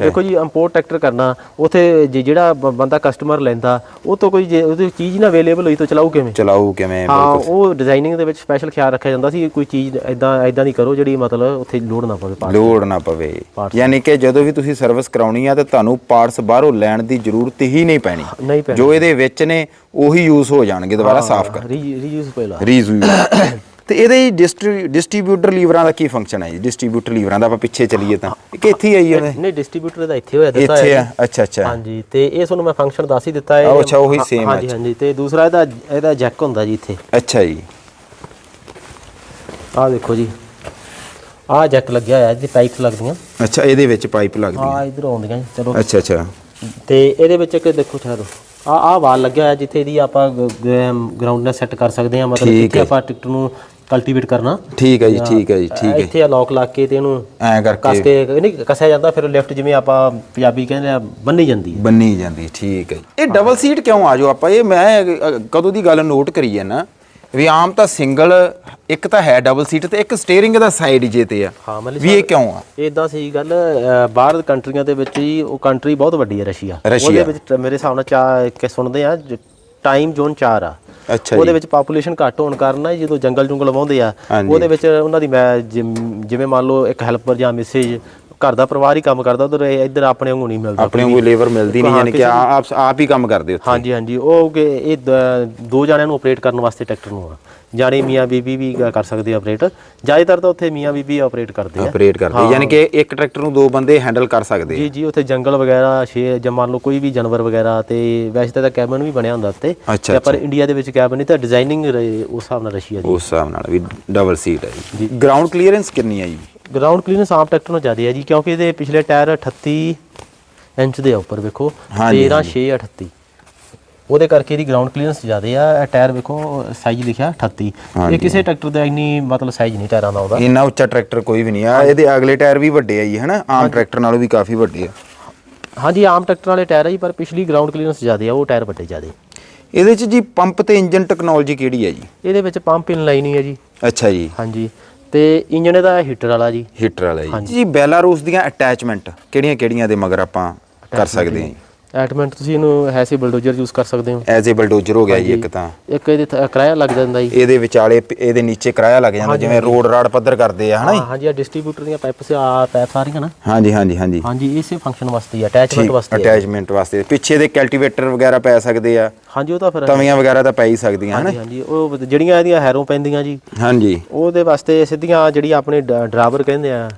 ਦੇਖੋ ਜੀ ਇੰਪੋਰਟ ਟਰੈਕਟਰ ਕਰਨਾ ਉਥੇ ਜਿਹੜਾ ਬੰਦਾ ਕਸਟਮਰ ਲੈਂਦਾ ਉਹ ਤੋਂ ਕੋਈ ਜੇ ਉਹਦੀ ਚੀਜ਼ ਨਾ ਅਵੇਲੇਬਲ ਹੋਈ ਤਾਂ ਚਲਾਊ ਕਿਵੇਂ? ਚਲਾਊ ਕਿਵੇਂ ਹਾਂ ਉਹ ਡਿਜ਼ਾਈਨਿੰਗ ਦੇ ਵਿੱਚ ਸਪੈਸ਼ਲ ਖਿਆਲ ਰੱਖਿਆ ਜਾਂਦਾ ਸੀ ਕੋਈ ਚੀਜ਼ ਇਦਾਂ ਇਦਾਂ ਦੀ ਕਰੋ ਜਿਹੜੀ ਮਤਲਬ ਉੱਥੇ ਲੋਡ ਨਾ ਪਵੇ part ਲੋੜ ਨਾ ਪਵੇ। Parts। ਯਾਨੀ ਕਿ ਜਦੋਂ ਵੀ ਤੁਸੀਂ ਸਰਵਿਸ ਕਰਾਉਣੀ ਆ ਤੇ ਤੁਹਾਨੂੰ ਪਾਰਟਸ ਬਾਹਰੋਂ ਲੈਣ ਦੀ ਜ਼ਰੂਰਤ ਹੀ ਨਹੀਂ ਪੈਣੀ। ਨਹੀਂ ਪੈਣਾ। ਜੋ ਇਹਦੇ ਵਿੱਚ ਨੇ ਉਹੀ ਯੂਜ਼ ਹੋ ਜਾਣਗੇ ਦੁਬਾਰਾ ਸਾਫ਼ ਕਰ। ਰੀਯੂਜ਼ ਪਹਿਲਾ ਰੀਯੂਜ਼ ਤੇ ਇਹਦੇ ਡਿਸਟ੍ਰੀਬਿਊਟਰ ਲੀਵਰਾਂ ਦਾ ਕੀ ਫੰਕਸ਼ਨ ਹੈ ਜੀ? ਡਿਸਟ੍ਰੀਬਿਊਟਰ ਲੀਵਰਾਂ ਦਾ ਆਪਾਂ ਪਿੱਛੇ ਚੱਲੀਏ ਤਾਂ। ਕਿ ਇੱਥੇ ਹੀ ਆਈ ਉਹਦੇ ਨਹੀਂ ਡਿਸਟ੍ਰੀਬਿਊਟਰ ਦਾ ਇੱਥੇ ਹੋਇਆ ਦਿੱਤਾ ਇੱਥੇ ਆ। ਅੱਛਾ ਅੱਛਾ। ਹਾਂਜੀ ਤੇ ਇਹ ਤੁਹਾਨੂੰ ਮੈਂ ਫੰਕਸ਼ਨ ਦੱਸ ਹੀ ਦਿੱਤਾ ਹੈ। ਆਹੋ, ਅੱਛਾ, ਉਹੀ ਹਾਂ- same ਹੈ, ਹਾਂਜੀ ਹਾਂਜੀ ਤੇ ਦੂਸਰਾ ਇਹਦਾ ਇਹਦਾ ਜੈਕ ਹੁੰਦਾ ਜੀ ਇੱਥੇ। ਅੱਛਾ ਜੀ। ਆਹ ਦੇਖੋ ਜੀ। ਆਹ ਜੈਕ ਲੱਗਿਆ ਹੋਇਆ ਇਹਦੀ ਪਾਈਪਸ ਲੱਗਦੀਆਂ। ਅੱਛਾ ਇਹਦੇ ਵਿੱਚ ਪਾਈਪ ਲੱਗਦੀ ਆ ਇਧਰ ਆਉਂਦੀਆਂ ਜੀ ਚਲੋ। ਅੱਛਾ ਅੱਛਾ। ਤੇ ਇਹਦੇ ਵਿੱਚ ਇੱਕ ਦੇਖੋ ਠਹਿਰੋ ਆ ਆ ਵਾਲ ਲੱਗਿਆ ਹੋਇਆ ਜਿੱਥੇ ਇਹਦੀ ਆਪਾਂ ਗਰਾਊਂਡ ਨਾਲ ਸੈੱਟ ਕਰ ਸਕਦੇ ਹਾਂ ਮਤਲਬ ਠੀਕ ਜਿੱਥੇ ਹੈ। ਆਪਾਂ ਟਿਕਟ ਨੂੰ ਕਲਟੀਵੇਟ ਕਰਨਾ। ਠੀਕ ਹੈ ਜੀ ਠੀਕ ਹੈ ਜੀ ਠੀਕ ਹੈ। ਇੱਥੇ ਆ ਲੋਕ ਲਾ ਕੇ ਤੇ ਇਹਨੂੰ ਐਂ ਕਸ ਕਰਕੇ ਕੇ ਨਹੀਂ ਕਸਿਆ ਜਾਂਦਾ ਫਿਰ ਲੈਫਟ ਜਿਵੇਂ ਆਪਾਂ ਪੰਜਾਬੀ ਕਹਿੰਦੇ ਆ ਬੰਨੀ ਜਾਂਦੀ ਹੈ। ਬੰਨੀ ਜਾਂਦੀ ਠੀਕ ਹੈ ਜੀ। ਇਹ ਡਬਲ ਸੀਟ ਕਿਉਂ ਆ ਜੋ ਆਪਾਂ? ਇਹ ਮੈਂ ਅ, ਕਦੋਂ ਦੀ ਗੱਲ ਨੋਟ ਕਰੀ ਹੈ ਨਾ? ਵੀ ਆਮ ਤਾਂ ਸਿੰਗਲ ਇੱਕ ਤਾਂ ਹੈ ਡਬਲ ਸੀਟ ਤੇ ਇੱਕ ਸਟੀਅਰਿੰਗ ਦਾ ਸਾਈਡ ਜੇ ਤੇ ਆ। ਹਾਂ ਵੀ ਇਹ ਕਿਉਂ ਆ? ਇਦਾਂ ਸੀ ਗੱਲ ਅ, ਬਾਹਰ ਕੰਟਰੀਆਂ ਦੇ ਵਿੱਚ ਜੀ ਉਹ ਕੰਟਰੀ ਬਹੁਤ ਵੱਡੀ ਹੈ ਰਸ਼ੀਆ। ਰਸ਼ੀਆ। ਉਹਦੇ ਵਿੱਚ ਟ- ਮੇਰੇ ਹਿਸਾਬ ਨਾਲ ਚਾ ਕਿ ਸੁਣਦੇ ਆ ਟਾਈਮ ਜ਼ੋਨ 4 ਆ। ਅੱਛਾ ਉਹਦੇ ਜੀ ਵਿੱਚ ਪਾਪੂਲੇਸ਼ਨ ਘੱਟ ਹੋਣ ਕਾਰਨ ਨਾ ਜਦੋਂ ਜੰਗਲ ਜੁੰਗਲ ਵਾਹੁੰਦੇ ਆ ਹਾਂਜੀ। ਉਹਦੇ ਵਿੱਚ ਉਹਨਾਂ ਦੀ ਮੈਂ ਜਿਮ- ਜਿਵੇਂ ਮੰਨ ਲਓ ਇੱਕ ਹੈਲਪਰ ਜਾਂ ਮਿਸੇਜ ਘਰ ਦਾ ਪਰਿਵਾਰ ਹੀ ਕੰਮ ਕਰਦਾ ਉਧਰ ਇੱਧਰ ਆਪਣੇ ਵਾਂਗੂ ਨਹੀਂ ਮਿਲਦਾ ਆਪਣੇ ਕੋਈ ਲੇਬਰ ਮਿਲਦੀ ਨਹੀਂ ਯਾਨੀ ਕਿ ਆਪ ਆਪ ਹੀ ਕੰਮ ਕਰਦੇ ਉੱਥੇ। ਹਾਂਜੀ ਹਾਂਜੀ ਉਹ ਕਿ ਇਹ ਦ- ਜਣਿਆਂ ਨੂੰ ਆਪਰੇਟ ਕਰਨ ਵਾਸਤੇ ਟਰੈਕਟਰ ਨੂੰ ਆ। ਜਾਣੇ ਮੀਆਂ ਬੀਬੀ ਵੀ ਕਰ ਸਕਦੇ ਆ ਆਪਰੇਟ ਜ਼ਿਆਦਾਤਰ ਤਾਂ ਉੱਥੇ ਮੀਆਂ ਬੀਬੀ ਆਪਰੇਟ ਕਰਦੇ ਆ। ਆਪਰੇਟ ਕਰਦੇ ਯਾਨੀ ਕਿ ਇੱਕ ਟਰੈਕਟਰ ਨੂੰ ਦੋ ਬੰਦੇ ਹੈਂਡਲ ਕਰ ਸਕਦੇ ਆ। ਜੀ ਜੀ ਉੱਥੇ ਜੰਗਲ ਵਗੈਰਾ ਸ਼ੇਰ ਜਾਂ ਮੰਨ ਲਓ ਕੋਈ ਵੀ ਜਾਨਵਰ ਵਗੈਰਾ ਤੇ ਵੈਸੇ ਤਾਂ ਕੈਬਨ ਵੀ ਬਣਿਆ ਹੁੰਦਾ ਉੱਤੇ ਤੇ ਪਰ ਇੰਡੀਆ ਦੇ ਵਿੱਚ ਕੈਬਨ ਨਹੀਂ ਤਾਂ ਡਿਜ਼ਾਈਨਿੰਗ ਉਸ ਹਿਸਾਬ ਨਾਲ ਰਸ਼ੀਆ ਦੀ। ਉਸ ਹਿਸਾਬ ਨਾਲ ਵੀ ਡਬਲ ਸੀਟ ਹੈ ਜੀ। ਗਰਾਊਂਡ ਕਲੀਅਰੈਂਸ ਕਿੰਨੀ ਹੈ ਜੀ? ਗਰਾਊਂਡ ਕਲੀਅਰੈਂਸ ਆਮ ਟਰੈਕਟਰ ਨੂੰ ਜ਼ਿਆਦਾ ਹੈ ਜੀ ਕਿਉਂਕਿ ਇਹਦੇ ਪਿਛਲੇ ਟਾਇਰ 38 ਇੰਚ ਦੇ ਆ ਉੱਪਰ ਵੇਖੋ ਹਾਂਜੀ, 13 6 38 ਉਹਦੇ ਕਰਕੇ ਇਹਦੀ ਗਰਾਊਂਡ ਕਲੀਅਰੈਂਸ ਜ਼ਿਆਦਾ ਆ ਇਹ ਟਾਇਰ ਵੇਖੋ ਸਾਈਜ਼ ਲਿਖਿਆ 38 ਇਹ ਕਿਸੇ ਟਰੈਕਟਰ ਦਾ ਇੰਨੀ ਮਤਲਬ ਸਾਈਜ਼ ਨਹੀਂ ਟਾਇਰਾਂ ਦਾ ਉਹਦਾ। ਇੰਨਾ ਉੱਚਾ ਟਰੈਕਟਰ ਕੋਈ ਵੀ ਨਹੀਂ ਆ ਇਹਦੇ ਅਗਲੇ ਟਾਇਰ ਵੀ ਵੱਡੇ ਆ ਜੀ ਹਨਾ? ਆਮ ਟਰੈਕਟਰ ਨਾਲੋਂ ਵੀ ਕਾਫੀ ਵੱਡੇ ਆ। ਹਾਂਜੀ ਆਮ ਟਰੈਕਟਰ ਵਾਲੇ ਟਾਇਰ ਆ ਜੀ ਪਰ ਪਿਛਲੀ ਗਰਾਊਂਡ ਕਲੀਅਰੈਂਸ ਜ਼ਿਆਦਾ ਆ ਉਹ ਟਾਇਰ ਵੱਡੇ ਜ਼ਿਆਦੇ। ਇਹਦੇ 'ਚ ਜੀ ਪੰਪ ਤੇ ਇੰਜਨ ਟੈਕਨੋਲੋਜੀ ਕਿਹੜੀ ਹੈ ਜੀ? ਇਹਦੇ ਵਿੱਚ ਪੰਪ ਇਨ ਲਾਈਨ ਹੀ ਹੈ ਜੀ। ਅੱਛਾ ਜੀ। ਹਾਂਜੀ। ਤੇ ਇੰਜਨ ਇਹਦਾ ਹੀਟਰ ਵਾਲਾ ਜੀ। ਹੀਟਰ ਵਾਲਾ ਜੀ। ਜੀ ਬੈਲਾਰੂਸ ਦੀਆਂ ਅਟੈਚਮੈਂਟ ਕਿਹੜੀਆਂ ਕਿਹੜੀਆਂ ਦੇ ਮਗਰ ਆਪਾਂ ਕਰ ਸਕਦੇ ਹਾਂ? ਜੀ ਐਟਮੈਂਟ ਤੁਸੀਂ ਇਹਨੂੰ ਹੈਸੀ ਬਲਡੋਜ਼ਰ ਯੂਜ਼ ਕਰ ਸਕਦੇ ਹੋ। ਐਜ਼ ਏ ਬਲਡੋਜ਼ਰ ਹੋ ਗਿਆ ਜੀ ਇੱਕ ਤਾਂ। ਇੱਕ ਇਹਦੇ ਕਿਰਾਇਆ ਲੱਗ ਜਾਂਦਾ ਜੀ। ਇਹਦੇ ਵਿਚਾਲੇ ਪ- ਇਹਦੇ ਨੀਚੇ ਕਿਰਾਇਆ ਲੱਗ ਜਾਂਦਾ ਜਿਵੇਂ ਰੋਡ ਰਾਡ ਪੱਧਰ ਕਰਦੇ ਆ ਹਨਾ ਜੀ? ਹਾਂ ਹਾਂਜੀ ਆ ਡਿਸਟ੍ਰੀਬਿਊਟਰ ਦੀਆਂ ਪਾਈਪਸ ਆ ਪਾਈਪਸ ਆ ਰਹੀਆਂ ਨਾ। ਹਾਂਜੀ ਹਾਂਜੀ ਹਾਂਜੀ। ਹਾਂਜੀ ਇਸੇ ਫੰਕਸ਼ਨ ਵਾਸਤੇ ਹੀ ਅਟੈਚਮੈਂਟ ਵਾਸਤੇ ਹੈ। ਅਟੈਚਮੈਂਟ ਵਾਸਤੇ। ਪਿੱਛੇ ਦੇ ਕੈਲਟੀਵੇਟਰ ਵਗੈਰਾ ਪੈ ਸਕਦੇ ਆ। ਹਾਂਜੀ ਉਹ ਤਾਂ ਫਿਰ ਤਵੀਆਂ ਵਗੈਰਾ ਤਾਂ ਪੈ ਹੀ ਸਕਦੀਆਂ ਹਨਾ? ਹਾਂਜੀ ਹਾਂਜੀ ਉਹ ਜਿਹੜੀਆਂ ਇਹਦੀਆਂ ਹੈਰੋ ਪੈਂਦੀਆਂ ਜੀ। ਹਾਂਜੀ। ਉਹਦੇ ਵਾਸਤੇ ਸਿੱਧੀਆਂ ਜਿਹੜੀ ਆਪਣੇ ਡਰਾਈਵਰ ਕਹਿੰਦੇ ਆ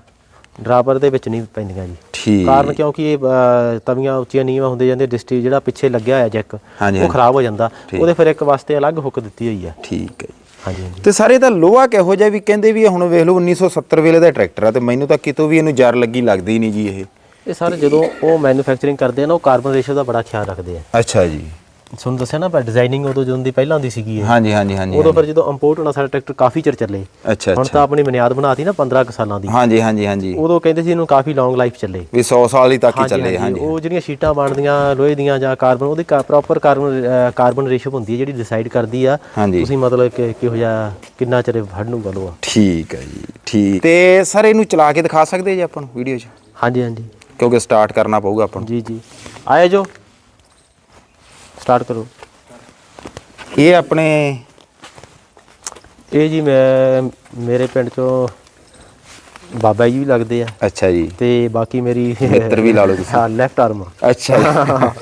ਡਰਾਈਵਰ ਦੇ ਵਿੱਚ ਨਹੀਂ ਪੈਂਦੀਆਂ ਜੀ। ਠੀਕ। ਕਾਰਨ ਕਿਉਂਕਿ ਇਹ ਅ, ਤਵੀਆਂ ਉੱਚੀਆਂ ਨੀਵਾਂ ਹੁੰਦੇ ਜਾਂਦੇ ਡਿਸਟਰੀ ਜਿਹੜਾ ਪਿੱਛੇ ਲੱਗਿਆ ਹੋਇਆ ਜੈਕ ਹਾਂਜੀ, ਉਹ ਖਰਾਬ ਹੋ ਜਾਂਦਾ। ਉਹਦੇ ਫਿਰ ਇੱਕ ਵਾਸਤੇ ਅਲੱਗ ਹੁੱਕ ਦਿੱਤੀ ਹੋਈ ਆ ਠੀਕ ਹੈ ਜੀ। ਹਾਂਜੀ ਹਾਂਜੀ। ਤੇ ਸਾਰੇ ਤਾਂ ਲੋਹਾ ਕਿਹੋ ਜਿਹਾ ਵੀ ਕਹਿੰਦੇ ਵੀ ਇਹ ਹੁਣ ਵੇਖ ਲਓ 1970 ਵੇਲੇ ਦਾ ਟਰੈਕਟਰ ਆ ਤੇ ਮੈਨੂੰ ਤਾਂ ਕਿਤੋਂ ਵੀ ਇਹਨੂੰ ਜਰ ਲੱਗੀ ਲੱਗਦੀ ਹੀ ਨਹੀਂ ਜੀ ਇਹ। ਇਹ ਸਾਰੇ ਜਦੋਂ ਉਹ ਮੈਨੂਫੈਕਚਰਿੰਗ ਕਰਦੇ ਆ ਨਾ ਉਹ ਕਾਰਬਨ ਰੇਸ਼ੋ ਦਾ ਬੜਾ ਖਿਆਲ ਰੱਖਦੇ ਆ। ਅੱਛਾ ਜੀ। ਤੁਹਾਨੂੰ ਦੱਸਿਆ ਨਾ ਪਰ ਡਿਜ਼ਾਈਨਿੰਗ ਉਦੋਂ ਜਦੋਂ ਦੀ ਪਹਿਲਾਂ ਹੁੰਦੀ ਸੀਗੀ ਇਹ। ਹਾਂਜੀ ਹਾਂਜੀ ਹਾਂਜੀ ਉਦੋਂ ਫਿਰ ਜਦੋਂ ਇੰਪੋਰਟ ਹੋਣਾ ਸਾਡਾ ਟਰੈਕਟਰ ਕਾਫੀ ਚਿਰ ਚੱਲੇ। ਅੱਛਾ ਹੁਣ ਤਾਂ ਆਪਣੀ ਬੁਨਿਆਦ ਬਣਾਤੀ ਨਾ 15 ਕੁ ਸਾਲਾਂ ਦੀ। ਹਾਂਜੀ ਹਾਂਜੀ ਹਾਂਜੀ। ਉਦੋਂ ਕਹਿੰਦੇ ਸੀ ਇਹਨੂੰ ਕਾਫੀ ਲੌਂਗ ਲਾਈਫ ਚੱਲੇ। ਵੀ 100 ਸਾਲ ਹੀ ਤੱਕ ਹੀ ਚੱਲੇ ਹਾਂਜੀ, ਉਹ ਜਿਹੜੀਆਂ ਸ਼ੀਟਾਂ ਬਣਦੀਆਂ ਲੋਹੇ ਦੀਆਂ ਜਾਂ ਕਾਰਬਨ ਉਹਦੀ ਪ੍ਰੋਪਰ ਕਾਰਬਨ ਕਾਰਬਨ ਰੇਸ਼ੋ ਹੁੰਦੀ ਹੈ ਜਿਹੜੀ ਡਿਸਾਈਡ ਕਰਦੀ ਆ। ਤੁਸੀਂ ਮਤਲਬ ਕਿ ਕਿਹੋ ਜਿਹਾ ਕਿੰਨਾ ਚਿਰ ਫੜਨੂਗਾ ਲੋਹਾ? ਠੀਕ ਹੈ ਜੀ ਠੀਕ। ਤੇ ਸਰ ਇਹਨੂੰ ਚਲਾ ਕੇ ਦਿਖਾ ਸਕਦੇ ਜੀ ਆਪਾਂ ਨੂੰ ਵੀਡੀਓ 'ਚ? ਹਾਂਜੀ ਹਾਂਜੀ। ਕਿਉਂਕਿ ਸਟਾਰਟ ਕਰਨਾ ਪਊਗਾ ਆਪਾਂ ਨੂੰ। ਜੀ ਜੀ। ਆਏ ਜੋ। ਸਟਾਰਟ ਕਰੋ ਇਹ ਆਪਣੇ ਇਹ ਜੀ ਮੈਂ ਮੇਰੇ ਪਿੰਡ ਚੋਂ ਬਾਬਾ ਜੀ ਵੀ ਲੱਗਦੇ ਆ ਅੱਛਾ ਜੀ ਤੇ ਬਾਕੀ ਮੇਰੀ ਮਿੱਤਰ ਵੀ ਲਾ ਲਓ ਤੁਸੀਂ। ਹਾਂ ਲੈਫਟ ਆਰਮ ਅੱਛਾ।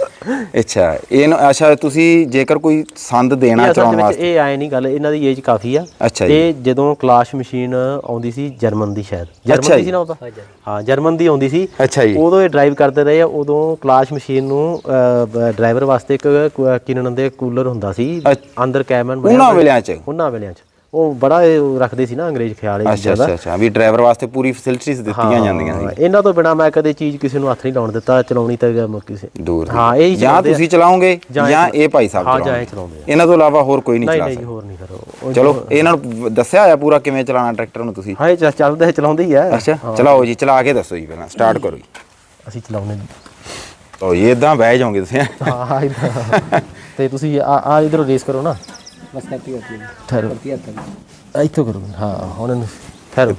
ਅੱਛਾ ਇਹ ਅੱਛਾ ਤੁਸੀਂ ਜੇਕਰ ਕੋਈ ਸੰਦ ਦੇਣਾ ਅਸਲ ਚਾਹਣ ਦੇ ਵਿੱਚ ਵਾਸਤੇ? ਇਹ ਆਏ ਨਹੀਂ ਗੱਲ ਇਹਨਾਂ ਦੀ ਏਜ ਕਾਫੀ ਆ। ਅੱਛਾ ਜੀ। ਇਹ ਜਦੋਂ ਕਲਾਸ਼ ਮਸ਼ੀਨ ਆਉਂਦੀ ਸੀ ਜਰਮਨ ਦੀ ਸ਼ਾਇਦ। ਅੱਛਾ ਜਰਮਨ ਦੀ ਜੀ। ਸੀ ਨਾ ਉਹ ਤਾਂ? ਹਾਂ ਜਰਮਨ। ਦੀ ਆਉਂਦੀ ਸੀ। ਅੱਛਾ ਜੀ। ਉਦੋਂ ਇਹ ਡਰਾਈਵ ਕਰਦੇ ਰਹੇ ਆ ਉਦੋਂ ਕਲਾਸ਼ ਮਸ਼ੀਨ ਨੂੰ ਡਰਾਈਵਰ ਵਾਸਤੇ ਇੱਕ ਕੁ- ਕੀ ਨਾਮ ਦੇ ਕੂਲਰ ਹੁੰਦਾ ਸੀ। ਅੱਛ- ਅੰਦਰ ਕੈਬਨ ਉਹਨਾਂ ਵੇਲਿਆਂ 'ਚ? ਉਹਨਾਂ ਵੇਲਿਆਂ 'ਚ। ਉਹ ਬੜਾ ਇਹ ਰੱਖਦੇ ਸੀ ਨਾ ਅੰਗਰੇਜ਼ ਖਿਆਲ ਇਹ ਅੱਛਾ ਅੱਛਾ ਅੱਛਾ ਵੀ ਡਰਾਈਵਰ ਵਾਸਤੇ ਪੂਰੀ ਫੈਸਿਲਿਟੀਆਂ ਦਿੱਤੀਆਂ ਜਾਂਦੀਆਂ ਸੀ। ਇਹਨਾਂ ਤੋਂ ਬਿਨਾ ਮੈਂ ਕਦੇ ਚੀਜ਼ ਕਿਸੇ ਨੂੰ ਹੱਥ ਨਹੀਂ ਲਾਉਣ ਦਿੱਤਾ ਚਲਾਉਣੀ ਤਾਂ ਕਿਸੇ ਦੂਰ। ਹਾਂ ਇਹ ਹੀ ਜਾਂ ਚਲਾਉਂਦੇ। ਤੁਸੀਂ ਚਲਾਓਗੇ ਜਾਂ ਇਹ ਭਾਈ ਸਾਹਿਬ ਹਾਂ, ਜਾਂ ਚਲਾਉਂਦੇ। ਇਹਨਾਂ ਤੋਂ ਇਲਾਵਾ ਹੋਰ ਕੋਈ ਨਹੀਂ ਨਹੀਂ ਚਲਾ ਨਹੀਂ ਸਕਦਾ। ਹੋਰ ਨਹੀਂ ਉਹ- ਚਲੋ ਇਹਨਾਂ ਨੂੰ ਦੱਸਿਆ ਹੋਇਆ ਪੂਰਾ ਕਿਵੇਂ ਚਲਾਉਣਾ ਟਰੈਕਟਰ ਨੂੰ ਤੁਸੀਂ? ਹਾਂ ਚੱਲਦਾ ਹੈ ਚਲਾਉਂਦੇ ਹੀ ਆ ਅੱਛਾ ਚਲਾਓ ਜੀ ਚਲਾ ਕੇ ਦੱਸੋ ਜੀ ਪਹਿਲਾਂ ਸਟਾਰਟ ਕਰੋ ਜੀ। ਅਸੀਂ ਚਲਾਉਂਦੇ ਤੋ ਇਹ ਇਦਾਂ ਬਹਿ ਜਾਓਗੇ ਤੁਸੀਂ। ਹਾਂ ਹਾਂ ਇਦਾਂ ਤੇ ਤੁਸੀਂ ਆ ਆ ਇਧਰੋਂ ਰੇਸ ਕਰੋ ਨਾ। ਬਸ ਕਰਤੀ ਕਰਤੀ ਠਹਿਰੋ ਇੱਥੋਂ ਕਰੋ ਹਾਂ ਉਹਨਾਂ ਨੂੰ ਠਹਿਰੋ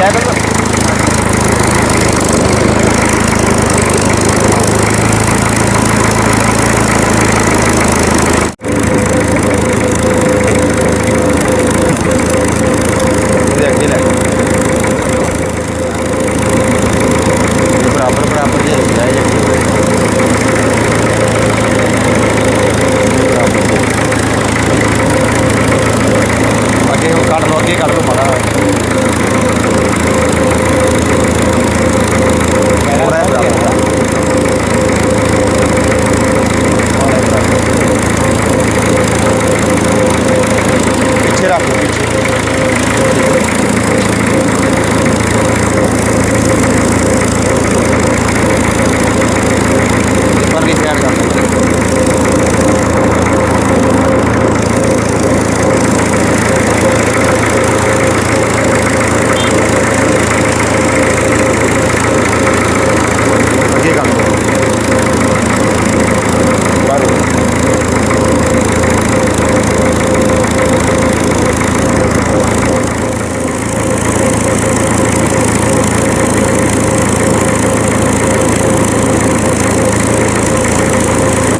জায়গাটা